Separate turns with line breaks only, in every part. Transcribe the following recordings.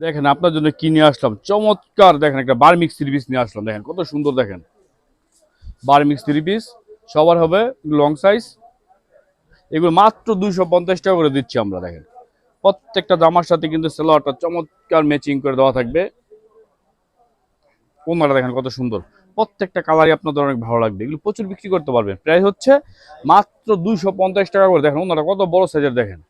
দেখেন আপনার জন্য কি নিয়ে আসলাম? চমৎকার দেখেন একটা বার মিক্স থ্রি পিস নিয়ে আসলাম, দেখেন কত সুন্দর দেখেন। বার মিক্স থ্রি পিস, সবার হবে লং সাইজ। এগুলো মাত্র দুইশো পঞ্চাশ টাকা করে দিচ্ছি আমরা, দেখেন। প্রত্যেকটা জামার সাথে কিন্তু সেলোয়ারটা চমৎকার ম্যাচিং করে দেওয়া থাকবে। কোনটা দেখেন কত সুন্দর। প্রত্যেকটা কালারই আপনাদের অনেক ভালো লাগবে। এগুলো প্রচুর বিক্রি করতে পারবেন। প্রাইস হচ্ছে মাত্র দুইশো পঞ্চাশ টাকা করে। দেখেন ওনারা কত বড় সাইজের দেখেন।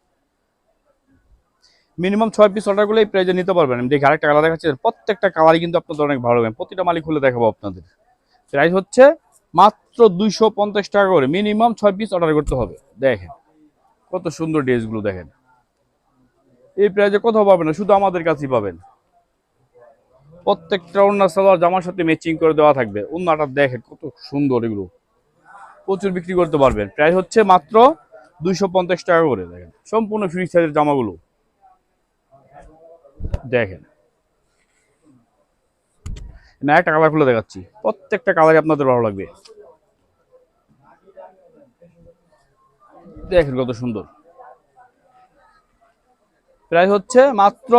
মিনিমাম ছয় পিস অর্ডার করলে এই প্রাইজে নিতে পারবেন। আমি দেখি আরেকটা কালার দেখাচ্ছি। প্রত্যেকটা কালারই কিন্তু আপনাদের অনেক ভালো লাগবে প্রতিটা মালিক খুলে দেখাবো আপনাদের। প্রাইস হচ্ছে মাত্র দুইশো পঞ্চাশ টাকা করে। মিনিমাম ছয় পিস অর্ডার করতে হবে। দেখেন, কত সুন্দর ড্রেসগুলো দেখেন। এই প্রাইজে কোথাও পাবেন না, শুধু আমাদের কাছেই পাবেন। প্রত্যেকটা অন্য সালোয়ার, জামার সাথে ম্যাচিং করে দেওয়া থাকবে। অন্যটা দেখেন কত সুন্দর এগুলো। প্রচুর বিক্রি করতে পারবেন। প্রাইস হচ্ছে মাত্র দুইশো পঞ্চাশ টাকা করে। দেখেন, সম্পূর্ণ ফ্রি সাইজের জামাগুলো। দেখেন। না, একটা কালার খুলে দেখাচ্ছি। প্রত্যেকটা কালারই আপনাদের ভালো লাগবে। দেখেন কত সুন্দর। প্রাইস হচ্ছে মাত্র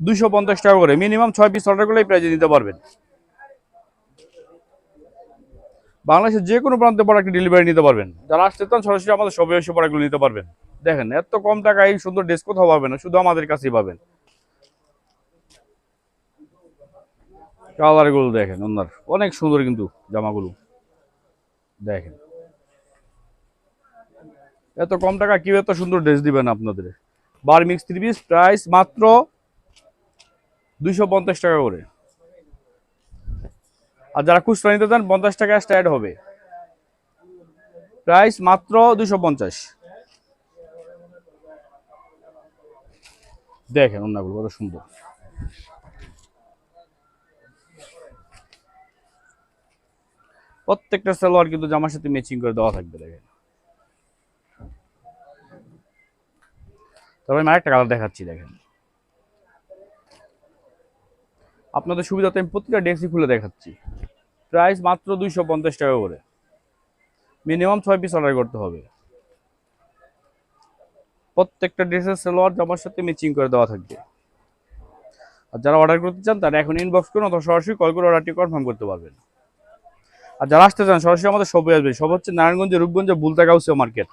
দুইশো পঞ্চাশ টাকা করে। মিনিমাম ছয় পিস অর্ডার করলে প্রাইজে দিতে পারবেন। বাংলাদেশের যে কোনো প্রান্তে প্রোডাক্ট ডেলিভারি নিতে পারবেন। যারা আসতে চান, সরাসরি আমাদের সবে এসে প্রোডাক্টগুলো নিতে পারবেন। দেখেন, এত কম টাকায় এই সুন্দর ড্রেস কোথাও পাবেন না, শুধু আমাদের কাছেই পাবেন। কালারগুলো দেখেন, ওনার অনেক সুন্দর কিন্তু জামাগুলো। দেখেন। এত কম টাকা কেউ এত সুন্দর ড্রেস দিবেন আপনাদের। বার মিক্স থ্রি পিস, প্রাইস মাত্র দুইশো পঞ্চাশ টাকা করে। আর যারা খুচরা নিতে চান, পঞ্চাশ টাকা স্টার্ট হবে। প্রাইস মাত্র দুইশো পঞ্চাশ। দেখেন অন্যগুলো কত সুন্দর। প্রত্যেকটা সালোয়ার কিন্তু জামার সাথে ম্যাচিং করে দেওয়া থাকবে, দেখেন। তবে আমি আরেকটা কালার দেখাচ্ছি, দেখেন। আপনাদের সুবিধাতে আমি প্রতিটা ডেক্সি খুলে দেখাচ্ছি। প্রাইস মাত্র দুইশো পঞ্চাশ টাকা করে। মিনিমাম ছয় পিস অর্ডার করতে হবে। প্রত্যেকটা ড্রেসের সালোয়ার জামার সাথে ম্যাচিং করে দেওয়া থাকবে। আর যারা অর্ডার করতে চান, তারা এখন ইনবক্স করুন অথবা সরাসরি কল করে অর্ডারটি কনফার্ম করতে পারবেন। আর যারা আসতে চান, সরাসরি আমাদের সবই আসবে সব হচ্ছে নারায়ণগঞ্জে রূপগঞ্জে বুলতা কাউসিয়া মার্কেট।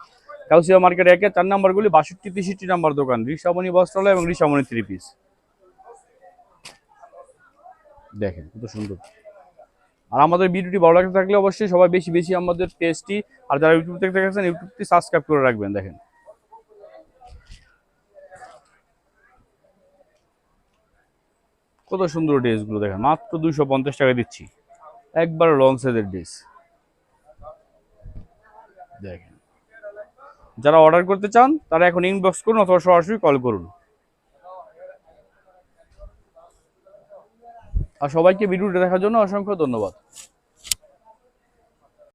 কাউসিয়া মার্কেট একে, চার নাম্বারগুলি বাষট্টি, তেষট্টি নাম্বার দোকান। রিসামণি বস্ত্রালয় এবং রিসামণি থ্রি পিস দেখেন কত সুন্দর। আর আমাদের ভিডিওটি ভালো লাগতে থাকলে অবশ্যই সবাই বেশি বেশি আমাদের পেজটি আর যারা ইউটিউব থেকে দেখেছেন ইউটিউবটি সাবস্ক্রাইব করে রাখবেন, দেখেন। কত সুন্দর ড্রেসগুলো দেখেন। মাত্র দুশো পঞ্চাশ টাকা দিচ্ছি। একবার লং সাইজের ডিস দেখেন। যারা অর্ডার করতে চান তারা এখন ইনবক্স করুন অথবা সরাসরি কল করুন। আর সবাইকে ভিডিওটা দেখার জন্য অসংখ্য ধন্যবাদ।